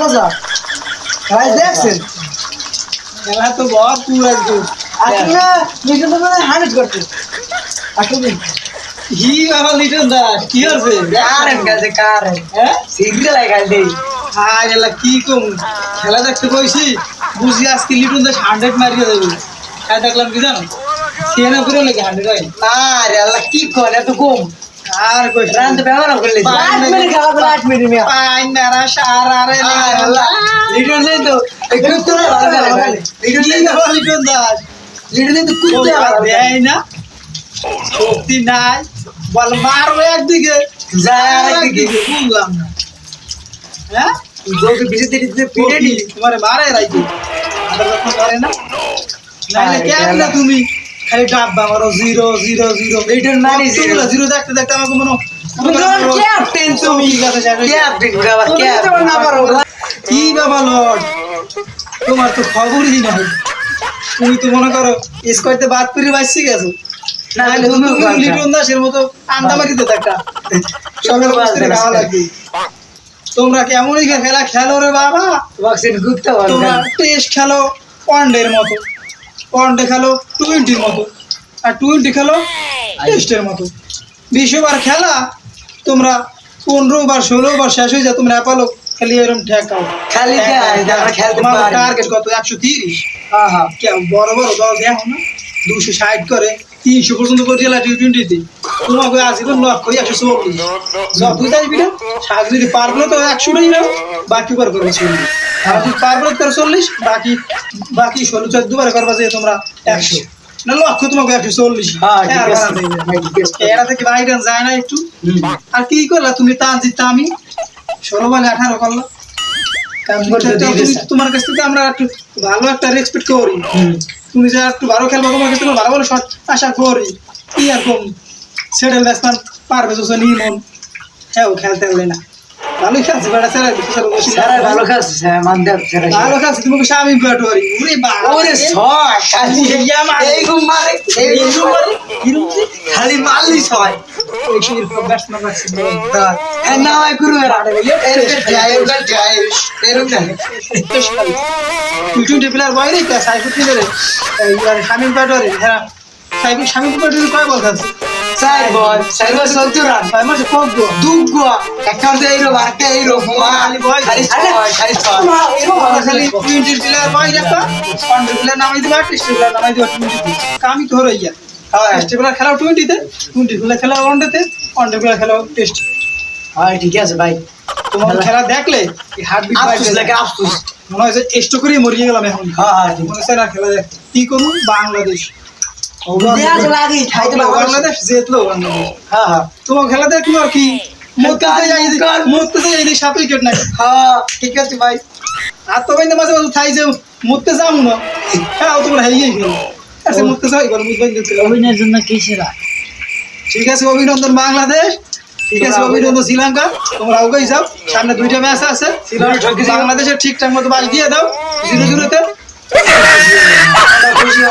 চাচা ভাই দেখছেন? খেলা তো বহুত পুরো একদম আসলে লিটন তো মানে হান্ড্রেড করছে। আসলে হি বাবা লিটন দাস কি হচ্ছে কারেন কাছে কারেন। হ্যাঁ? সিগরে লাগাই দেই হাই এলা কি কম? খেলা দেখতে কইছি বুঝি আজকে লিটন দাস হান্ড্রেড মারিয়ে দেবে। খাই দেখলাম কি জানো? সিএনএ করে লেগে হান্ড্রেড হয়? না রে আল্লাহ কি করে এত কম? আর কইছি রান্ত ব্যবহার করলে পাঁচ আট মিনিট। মিনিট মিয়া। পাই নারা সার আরে আল্লাহ। লিটন নেই তো? লিটন নেই তো? লিটন দাস। লিটন নেই তো? কুত্তে দেয়। না। শক্তি নাই। বল মারবে একদিকে। যায় আরেকদিকে। বুঝলাম না। হ্যাঁ? গোকে পিছে দিতে দিতে পিড়ে নি তোমারে মারে রাইতে আর যখন করে না? নাইলে কেন। তুমি? খালি ডাব্বা মারো জিরো জিরো জিরো লিটন মারি zero। জিরো দেখতে দেখতে আমাকে মনে ক্যাপ্টেন তুমি ঠিক আছে যাবে। ক্যাপ্টেন বাবা তো ক্যাপ্টেন না পারো। কি বাবা লর্ড তোমার তো খবরই নাই তুমি তো মনে করো স্কোয়ারতে বাদ করে বাঁচছি গেছো। না, তুমি লিটন দাসের মতো আন্দা মারিতে থাকা সকালে তুমিও খাওয়া লাগবে। তোমরা কেমনই খেলা খেলো রে বাবা? ওয়াক্সিন গুপ্তা তোমরা টেস্ট খেলো ওয়ানডের মতো। ওয়ানডে খেলো টোয়েন্টির মতো। আর টোয়েন্টি খেলো টেস্টের মতো। বিশ ওভার খেলা তোমরা পনেরো বার ষোলো বার শেষ হয়ে যায় তোমরা পালো খালি এরকম ঠেকাও। খালি তোমার টার্গেট কত? একশো তিরিশ। হ্যাঁ হ্যাঁ কেউ বড় বড় দল দেখো না। দুশো ষাট করে তিনশো পর্যন্ত করে জেলা টি টোয়েন্টিতে তোমাকে আসবে লক্ষ একশো চল্লিশ যতই যাইবি না শাক যদি পারব তো একশোটাই বাকি বার করবে চল্লিশ বাকি বাকি ষোলো চোদ্দ বার করবা যে তোমরা একশো। না লক্ষ তোমাকে একশো চল্লিশ। হ্যাঁ, হ্যাঁ, আছে। বাড়াতে হবে। ঠিক আছে। এরা থেকে বাইরে যায় না একটু। আর কি করলা তুমি? তা জিততা আমি। ষোলো বলে আঠারো করলা। তোমার কাছ থেকে আমরা একটু ভালো একটা রেসপেক্ট করি। তুমি যে একটু ভালো খেলব তোমার কাছ থেকে ভালো ভালো শট আশা করি। কি আর কম? সেটেল ব্যাটসম্যান পারবে তো নিয়ে মন হ্যাঁ খেলতে হবে না। ভালোই খেলছে স্যার স্যার ভালো খেলছে স্যার মানতে স্যার ভালো খেলছে তুমি স্বামী ব্যাট করি ওরে বাবা ওরে ছয় খালি ইয়া মারে। এই গুম মারে এই গুম মারে। খালি মারলি ছয়। ব্যাটসম্যান এ না ভাই গুরু এর আড়ে এর যায় এর যায় এরকম না টি প্লেয়ার বাইরে তা সাইফুল প্লেয়ারে শামিম ব্যাটারে হ্যাঁ কয় বল বল বল বল। টোয়েন্টিতে কামি তো। গিয়া টেস্ট প্লেয়ার খেলাও টোয়েন্টিতে টোয়েন্টি প্লেয়ার খেলাও ওয়ানডেতে ওয়ানডে প্লেয়ার খেলাও টেস্ট হ্যাঁ ঠিক আছে ভাই। তোমার খেলা। দেখলে হার্ট বিট আফসোস লাগে আফসোস। মনে হয় যে টেস্ট করে মরিয়ে গেলাম এখন। হ্যাঁ হ্যাঁ মনে না খেলা দেখ কি করুন? বাংলাদেশ। বাংলাদেশ জিতলো হ্যাঁ হ্যাঁ। তোমার খেলা দেখল আর কি? মরতে যাই মরতে যাই এই সাত উইকেট নাই হ্যাঁ ঠিক আছে ভাই। আর তো বাইন্দা মাঝে মাঝে থাই যে মরতে যাও না। হ্যাঁ তোমরা হাইয়েই গেল আচ্ছা মরতে যাও এবার অভিনয়ের জন্য কিসেরা ঠিক আছে অভিনন্দন বাংলাদেশ। ঠিক আছে অভিনন্দন শ্রীলঙ্কা। তোমরা ওগেই যাও। সামনে দুইটা ম্যাচ আছে। বাংলাদেশের ঠিকঠাক মতো বাজ দিয়ে দাও। জিরো জিরোতে। খুশি